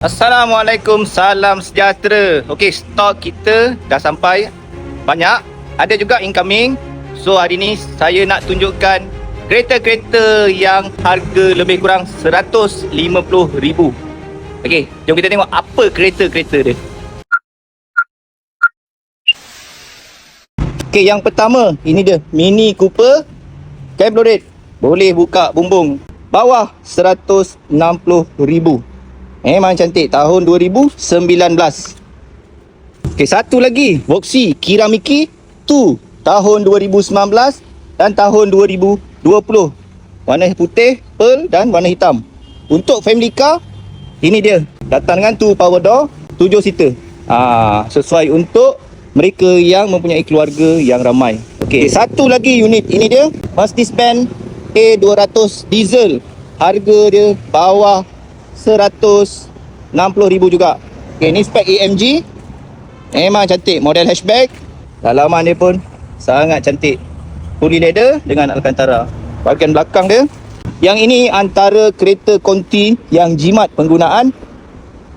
Assalamualaikum, salam sejahtera. Okey, stok kita dah sampai banyak. Ada juga incoming. So hari ni saya nak tunjukkan kereta-kereta yang harga lebih kurang RM150,000. Okey, jom kita tengok apa kereta-kereta dia. Okey, yang pertama, ini dia Mini Cooper Cabriolet. Boleh buka bumbung. Bawah RM160,000. Memang cantik tahun 2019. Okey, satu lagi Voxy Kiramiki 2 tahun 2019 dan tahun 2020. Warna putih, pearl dan warna hitam. Untuk family car ini dia. Datang dengan 2 power door, 7 seater. Ah, sesuai untuk mereka yang mempunyai keluarga yang ramai. Okey, satu lagi unit ini dia Mercedes-Benz A200 diesel. Harga dia bawah RM160,000 juga. Okay, ni spek AMG. Memang cantik. Model hatchback. Dalaman dia pun sangat cantik. Fully leather dengan Alcantara. Bahagian belakang dia. Yang ini antara kereta konti yang jimat penggunaan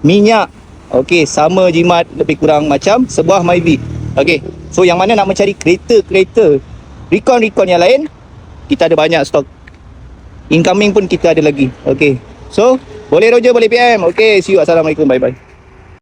minyak. Okey, sama jimat lebih kurang macam sebuah Myvi. Okey, so yang mana nak mencari kereta-kereta recon-recon yang lain, kita ada banyak stok. Incoming pun kita ada lagi. Okey. So, boleh Roger, boleh PM. Okey, see you. Assalamualaikum. Bye-bye.